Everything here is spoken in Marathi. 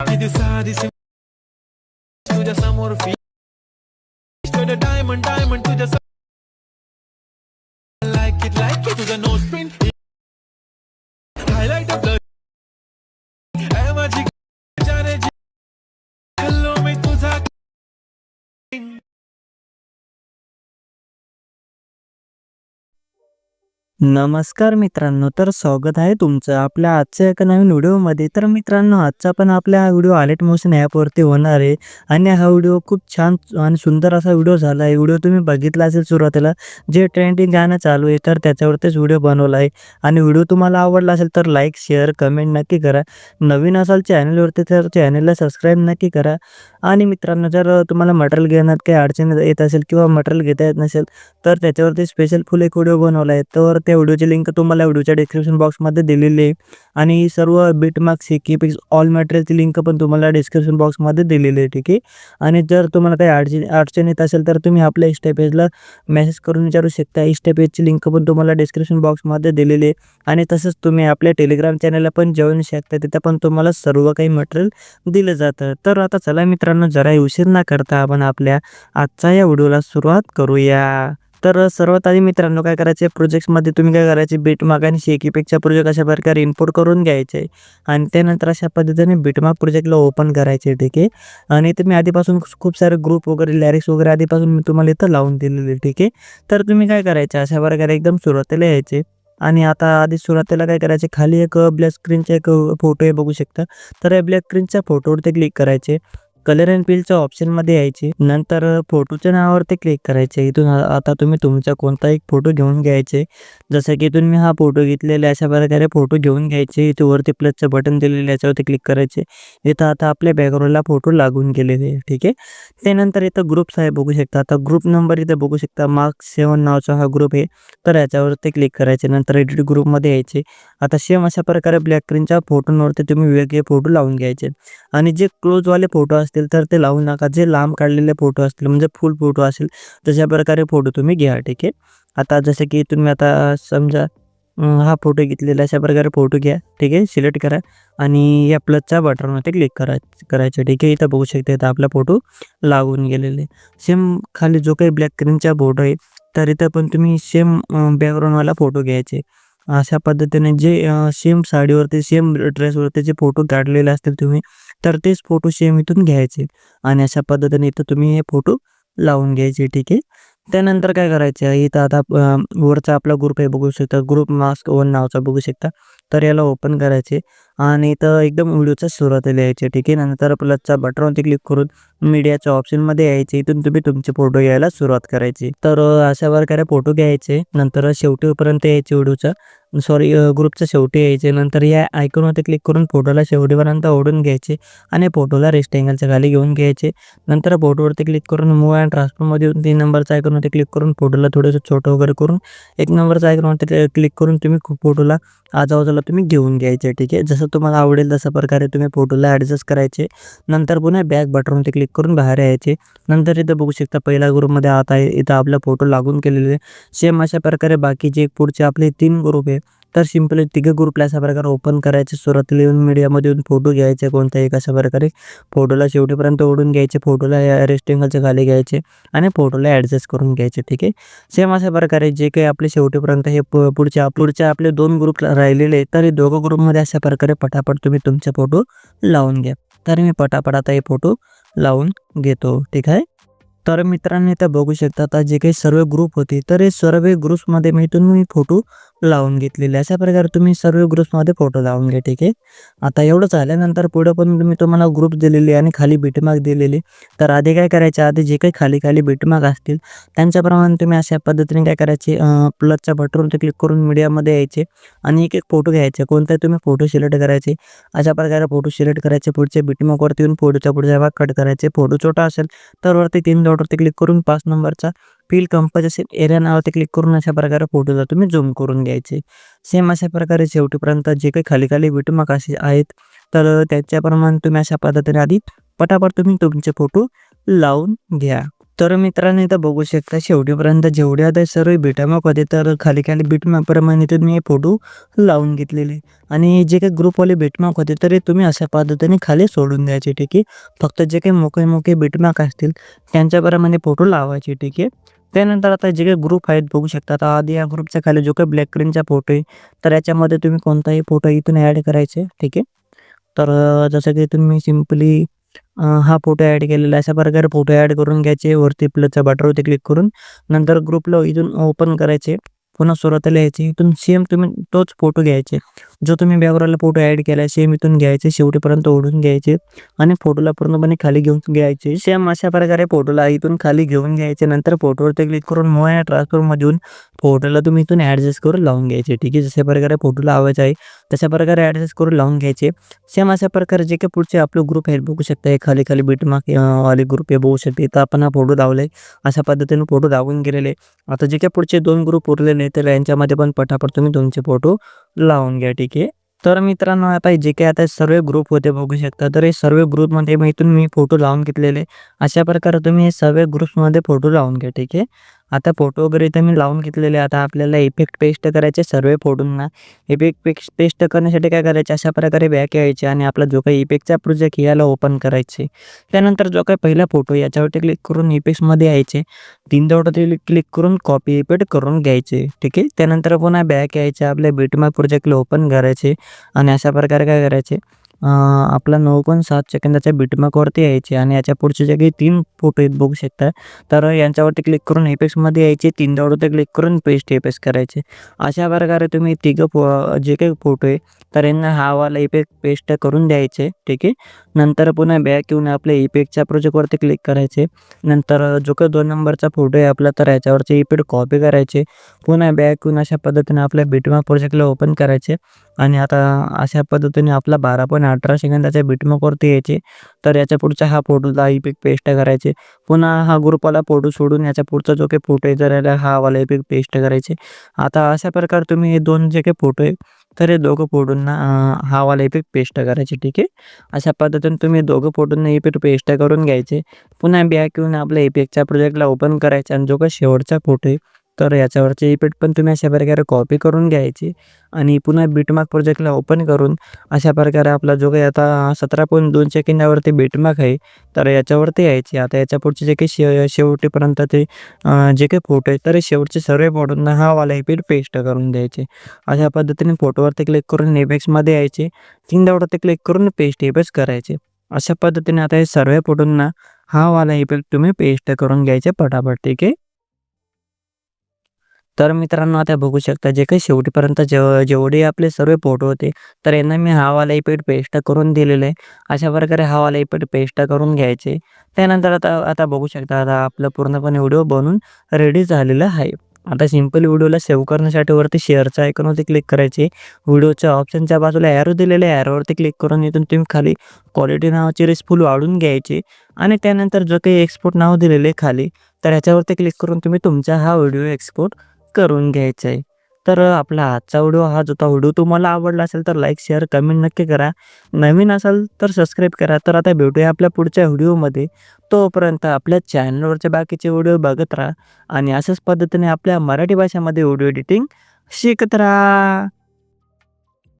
दिवसा दिवशी तुझ्या समोर डायमंड डायमंड तुझ्या लाईक इट लाईक इट तुझा नो स्पिन हायलाइट ऑफ माझी जाने हॅलो मी तुझा नमस्कार मित्रांनो तर स्वागत आहे तुमचं आपल्या आजच्या एका नवीन व्हिडिओमध्ये. तर मित्रांनो आजचा पण आपला हा व्हिडिओ आलेट मोशन ॲपवरती होणार आहे. आणि हा व्हिडिओ खूप छान आणि सुंदर असा व्हिडिओ झाला आहे. व्हिडिओ तुम्ही बघितला असेल सुरुवातीला जे ट्रेंडिंग गाणं चालू आहे तर त्याच्यावरतीच व्हिडिओ बनवला आहे. आणि व्हिडिओ तुम्हाला आवडला असेल तर लाईक शेअर कमेंट नक्की करा. नवीन असाल चॅनलवरती तर चॅनलला सबस्क्राईब नक्की करा. आणि मित्रांनो जर तुम्हाला मटेरियल घेण्यात काही अडचणी येत असेल किंवा मटेरियल घेता येत नसेल तर त्याच्यावरती स्पेशल फुल एक व्हिडिओ बनवला आहे. तर त्या व्हिडिओची लिंक तुम्हाला व्हिडिओच्या डिस्क्रिप्शन बॉक्समध्ये दिलेली आहे. आणि सर्व बिटमार्क्स की ऑल मटेरियलची लिंक पण तुम्हाला डिस्क्रिप्शन बॉक्समध्ये दिलेली आहे ठीक आहे? आणि जर तुम्हाला काही अडचण अडचण येत असेल तर तुम्ही आपल्या इंस्टा पेजला मेसेज करून विचारू शकता. इंस्टा पेजची लिंक पण तुम्हाला डिस्क्रिप्शन बॉक्समध्ये दिलेली आहे. आणि तसंच तुम्ही आपल्या टेलिग्राम चॅनलला पण जॉईन शकता. तिथं पण तुम्हाला सर्व काही मटेरियल दिलं जातं. तर आता चला मित्रांनो जरा उशीर न करता आपण आपल्या आजच्या या व्हिडिओला सुरुवात करूया. तर सर्वात आधी मित्रांनो काय करायचे? प्रोजेक्ट्समध्ये तुम्ही काय करायचे? बीटमार्क आणि शेकीपेक्षा प्रोजेक्ट अशा प्रकारे इम्पोर्ट करून घ्यायचे. आणि त्यानंतर अशा पद्धतीने बीटमार्क प्रोजेक्टला ओपन करायचे ठीक आहे? आणि तुम्ही आधीपासून खूप सारे ग्रुप वगैरे लॅरिक्स वगैरे आधीपासून मी तुम्हाला इथं लावून दिलेले ठीक आहे? तर तुम्ही काय करायचे? अशा प्रकारे एकदम सुरुवातीला यायचे. आणि आता आधी सुरुवातीला काय करायचे? खाली एक ब्लॅक स्क्रीनचा एक फोटो आहे बघू शकता. तर या ब्लॅक स्क्रीनच्या फोटोवरती क्लिक करायचे. कलर अँड फिलच्या ऑप्शनमध्ये यायचे. नंतर फोटोच्या नावावरती क्लिक करायचे. इथून आता तुम्ही तुमचा कोणता एक फोटो घेऊन घ्यायचे. जसं की इथून मी हा फोटो घेतलेला अशा प्रकारे फोटो घेऊन घ्यायचे. इथे वरती प्लसचं बटन दिलेलं याच्यावरती क्लिक करायचे. इथं आता आपल्या बॅकग्राऊंडला फोटो लागून गेलेले ठीक आहे? त्यानंतर इथं ग्रुप्स आहे बघू शकता. आता ग्रुप नंबर इथं बघू शकता. मार्क सेवन नावाचा हा ग्रुप आहे. तर याच्यावरती क्लिक करायचे. नंतर एडिट ग्रुपमध्ये यायचे. आता सेम अशा प्रकारे ब्लॅक स्क्रीनच्या फोटोंवरती तुम्ही वेगळे फोटो लावून घ्यायचे. आणि जे क्लोजवाले फोटो असतील तर ते लावू नका. जे लांब काढलेले फोटो असतील म्हणजे फुल फोटो असेल तशा प्रकारे फोटो तुम्ही घ्या ठीक आहे? आता जसं की तुम्ही आता समजा हा फोटो घेतलेला अशा प्रकारे फोटो घ्या ठीक आहे? सिलेक्ट करा आणि या प्लसच्या बटनवरती क्लिक करा करायचं ठीक आहे? इथं बघू शकता इथं आपला फोटो लागून गेलेले. सेम खाली जो काही ब्लॅक स्क्रीनचा फोटो आहे तर इथं पण तुम्ही सेम बॅकग्राऊंडवाला फोटो घ्यायचे. अशा पद्धतीने जे सेम साडीवरती सेम ड्रेसवरती जे फोटो काढलेले असतील तुम्ही तर तेच फोटो सेम इथून घ्यायचे. आणि अशा पद्धतीने इथं तुम्ही हे फोटो लावून घ्यायचे ठीक आहे? त्यानंतर काय करायचं? इथं आता वरचा आपला ग्रुप आहे बघू शकता. ग्रुप मास्क वन नावचा बघू शकता. तर याला ओपन करायचे. आणि इथं एकदम व्हिडिओच्या सुरुवातीला यायचे ठीक आहे? नंतर प्लसचा बटनवरती क्लिक करून मीडियाच्या ऑप्शनमध्ये यायचे. इथून तुम्ही तुमचे फोटो घ्यायला सुरुवात करायची. तर अशा प्रकारे फोटो घ्यायचे. नंतर शेवटीपर्यंत यायचे व्हिडिओचा. सॉरी ग्रुपच्या शेवटी यायचे. नंतर या आयकॉनवरती क्लिक करून फोटोला शेवटीपर्यंत ओढून घ्यायचे. आणि फोटोला रेस्ट अँगलच्या खाली घेऊन घ्यायचे. नंतर फोटोवरती क्लिक करून मूव अँड ट्रान्सफॉर्ममध्ये येऊन तीन नंबरचा आयकॉनवरती क्लिक करून फोटोला थोडंसं छोटं वगैरे करून एक नंबरचा आयकॉनवरती क्लिक करून तुम्ही फोटोला आजूबाजूला तुम्ही घेऊन घ्यायचे ठीक आहे? जसं तुम्हाला आवडेल तशा प्रकारे तुम्ही फोटोला ॲडजस्ट करायचे. नंतर पुन्हा बॅक बटनवरती क्लिक करून बाहेर यायचे. नंतर इथं बघू शकता पहिल्या ग्रुपमध्ये आता आहे इथं आपला फोटो लागून केलेले सेम अशा प्रकारे बाकीचे पुढचे आपले तीन ग्रुप आहे. तर सिम्पली तिघे ग्रुपला अशा प्रकारे ओपन करायचे. सुरुवातीला येऊन मीडियामध्ये येऊन फोटो घ्यायचे कोणत्या एक अशा प्रकारे. फोटोला शेवटीपर्यंत ओढून घ्यायचे. फोटोला रेस्टिंगलच्या खाली घ्यायचे आणि फोटोला ॲडजस्ट करून घ्यायचे. ठीक आहे? सेम अशा प्रकारे जे काही आपले शेवटीपर्यंत हे पुढच्या पुढच्या आपले दोन ग्रुप राहिलेले तर हे दोघं ग्रुपमध्ये अशा प्रकारे पटापट तुम्ही तुमचे फोटो लावून घ्या. तर मी पटापट आता हे फोटो लावून घेतो. ठीक आहे? तर मित्रांनी त्या बघू शकता आता जे काही सर्व ग्रुप होते तर हे सर्व ग्रुप्समध्ये मी तुम्ही मी फोटो लावून घेतलेले अशा प्रकारे तुम्ही सर्व ग्रुप्समध्ये फोटो लावून घ्या ठीक आहे? आता एवढं झाल्यानंतर पुढं पण तुम्ही तुम्हाला ग्रुप दिलेले आणि खाली बीटमार्क दिलेले. तर आधी काय करायचे? आधी जे काही खाली खाली बीटमार्क असतील त्यांच्याप्रमाणे तुम्ही अशा पद्धतीने काय करायचे? प्लसच्या बटनवरती क्लिक करून मीडियामध्ये यायचे आणि एक एक फोटो घ्यायचे. कोणताही तुम्ही फोटो सिलेक्ट करायचे. अशा प्रकारे फोटो सिलेक्ट करायचे. पुढच्या बीटमार्कवरती येऊन फोटोच्या पुढच्या भाग कट करायचे. फोटो छोटा असेल तर वरती तीन डॉटवरती क्लिक करून पाच नंबरचा फील कंपज असेल एरिया नावावरती क्लिक करून अशा प्रकारे फोटोला तुम्ही झूम करून घ्यायचे. सेम अशा प्रकारे शेवटीपर्यंत जे काही खाली खाली बीटमार्क असे आहेत तर त्याच्याप्रमाणे तुम्ही अशा पद्धतीने आधी पटापट तुम्ही तुमचे फोटो लावून घ्या. तर मित्रांनो इथं बघू शकता शेवटीपर्यंत जेवढे आता सर्व बीटमॅप होते तर खाली खाली बीटमॅपप्रमाणे इथे मी हे फोटो लावून घेतलेले. आणि जे काही ग्रुपवाले बीटमॅप होते तर तुम्ही अशा पद्धतीने खाली सोडून द्यायचे ठीक आहे? फक्त जे काही मोके मोके बीटमॅप असतील त्यांच्याप्रमाणे फोटो लावायचे ठीक आहे? त्यानंतर आता जे काही ग्रुप आहेत बघू शकता आता आधी या ग्रुपच्या खाली जो काही ब्लॅक क्रीनचा फोटो आहे तर याच्यामध्ये तुम्ही कोणताही फोटो इथून ॲड करायचे ठीक आहे? तर जसं की तुम्ही सिम्पली हा फोटो ॲड केलेला अशा प्रकारे फोटो ॲड करून घ्यायचे. वरती प्लसच्या बटरवरती क्लिक करून नंतर ग्रुपला इथून ओपन करायचे. पुन्हा सुरुवातीला यायचे. इथून सेम तुम्ही तोच फोटो घ्यायचे. जो तुम्ही बॅकग्राऊंडला फोटो ॲड केला सेम इथून घ्यायचे. शेवटीपर्यंत ओढून घ्यायचे आणि फोटोला पूर्णपणे खाली घेऊन घ्यायचे. सेम अशा प्रकारे फोटोला इथून खाली घेऊन घ्यायचे. नंतर फोटोवरती क्लिक करून मोया ट्रान्सफरमधून फोटोला तुम्ही इथून ॲडजस्ट करून लावून घ्यायचे ठीक आहे? जशा प्रकारे फोटो लावायचा आहे तशा प्रकारे ॲडजस्ट करून लावून घ्यायचे. सेम अशा प्रकारे जे काही पुढचे आपले ग्रुप आहे बघू शकता हे खाली खाली बीटमार्क वाले ग्रुप हे बघू शकते इथं आपण हा फोटो लावलाय. अशा पद्धतीने फोटो लावून गेलेले. आता जे काही पुढचे दोन ग्रुप उरलेले आहेत तर यांच्यामध्ये पण पटापट तुम्ही तुमचे फोटो लावून घ्या ठीक आहे? तर मित्रांनो आता जे काही आता सर्व ग्रुप होते बघू शकता तर हे सर्व ग्रुपमध्ये मी इथून मी फोटो लावून घेतलेले. अशा प्रकारे तुम्ही हे सर्व ग्रुप्समध्ये फोटो लावून घ्या ठीक आहे? आता फोटो वगैरे इथं मी लावून घेतलेले आता आपल्याला इफेक्ट पेस्ट करायचे सर्व फोटोंना इफेक्ट पेस्ट पेस्ट करण्यासाठी काय करायचे? अशा प्रकारे बॅक यायचे आणि आपला जो काही इफेक्टचा प्रोजेक्ट याला ओपन करायचे. त्यानंतर जो काही पहिला फोटो याच्यावरती क्लिक करून इफेक्ट्समध्ये यायचे. तीन दवडती क्लिक करून कॉपी इफेक्ट करून घ्यायचे. ठीक आहे? त्यानंतर पुन्हा बॅक यायचे. आपल्या बीटमार्क प्रोजेक्टला ओपन करायचे. आणि अशा प्रकारे काय करायचे? आपला नऊ पॉईंट सात सेकंदाच्या बीटमार्कवरती यायचे आणि याच्या पुढचे जे काही तीन फोटो आहेत बघू शकता तर यांच्यावरती क्लिक करून एपेक्समध्ये यायचे तीन दवडते क्लिक करून पेस्ट एपेक्स करायचे. अशा प्रकारे तुम्ही तिघं फो जे काही फोटो आहे तर यांना हा वाला इफेक्ट पेस्ट करून द्यायचे ठीक आहे? नंतर पुन्हा बॅक येऊन आपल्या इफेक्टच्या प्रोजेक्टवरती क्लिक करायचे. नंतर जो काही दोन नंबरचा फोटो आहे आपला तर याच्यावरचे इफेक्ट कॉपी करायचे. पुन्हा बॅक येऊन अशा पद्धतीने आपल्या बिटमार्क प्रोजेक्टला ओपन करायचे. आणि आता अशा पद्धतीने आपला बारा पॉईंट अठरा सेकंदाच्या बिटमार्कवरती यायचे. तर याच्या पुढचा हा फोटोला इपिक पेस्ट करायचे. पुन्हा हा ग्रुपवाला फोटो सोडून याच्या पुढचा जो काही फोटो आहे तर याला हा वाला पेस्ट करायचे. आता अशा प्रकारे तुम्ही हे दोन जे काही फोटो आहे तर हे दोघं फोटोंना हावाला हा वाला इफेक्ट पेस्ट करायचे ठीक आहे? अशा पद्धतीने तुम्ही दोघं फोटोंना इफेक्ट पेस्ट करून घ्यायचे. पुन्हा बॅक येऊन आपल्या इफेक्टच्या प्रोजेक्टला ओपन करायचा आणि जो काही शेवटचा फोटो आहे तर याच्यावरचे इफेक्ट पण तुम्ही अशा प्रकारे कॉपी करून घ्यायची आणि पुन्हा बीटमार्क प्रोजेक्टला ओपन करून अशा प्रकारे आपला जो काही आता सतरा पॉईंट दोन सेकंदावरती बीटमार्क आहे तर याच्यावरती यायचे. आता याच्या पुढचे जे काही शे शेवटीपर्यंत ते जे काही फोटो आहे तर शेवटचे सर्व फोटोंना हा वाला इफेक्ट पेस्ट करून द्यायचे. अशा पद्धतीने फोटोवरती क्लिक करून इफेक्ट्समध्ये यायचे. तीन क्लिक करून पेस्ट इफेक्ट करायचे. अशा पद्धतीने आता हे सर्व फोटोंना हा वाला इफेक्ट तुम्ही पेस्ट करून घ्यायचे पटापट ठीक आहे? तर मित्रांनो आता बघू शकता जे काही शेवटीपर्यंत जेव जेवढे आपले सर्व फोटो होते तर यांना मी हा वाला इफेक्ट पेस्ट करून दिलेलं आहे. अशा प्रकारे हा वाला इफेक्ट पेस्ट करून घ्यायचे. त्यानंतर आता आता बघू शकता आता आपलं पूर्णपणे व्हिडिओ बनून रेडी झालेला आहे. आता सिंपल व्हिडिओला सेव्ह करण्यासाठी वरती शेअरच्या आयकॉनवरती क्लिक करायचे. व्हिडिओच्या ऑप्शनच्या बाजूला ॲरो दिलेले ॲरोवरती क्लिक करून इथून तुम्ही खाली क्वालिटी नावाची रिस्फुल वाढून घ्यायची. आणि त्यानंतर जो काही एक्सपोर्ट नाव दिलेलं आहे खाली तर ह्याच्यावरती क्लिक करून तुम्ही तुमचा हा व्हिडिओ एक्सपोर्ट करून घ्यायचं आहे तर आपला आजचा व्हिडिओ हा जो व्हिडिओ तुम्हाला आवडला असेल तर लाईक शेअर कमेंट नक्की करा. नवीन असाल तर सबस्क्राईब करा. तर आता भेटूया आपल्या पुढच्या व्हिडिओमध्ये. तोपर्यंत आपल्या चॅनलवरचे बाकीचे व्हिडिओ बघत राहा आणि अशाच पद्धतीने आपल्या मराठी भाषेमध्ये व्हिडिओ एडिटिंग शिकत राहा.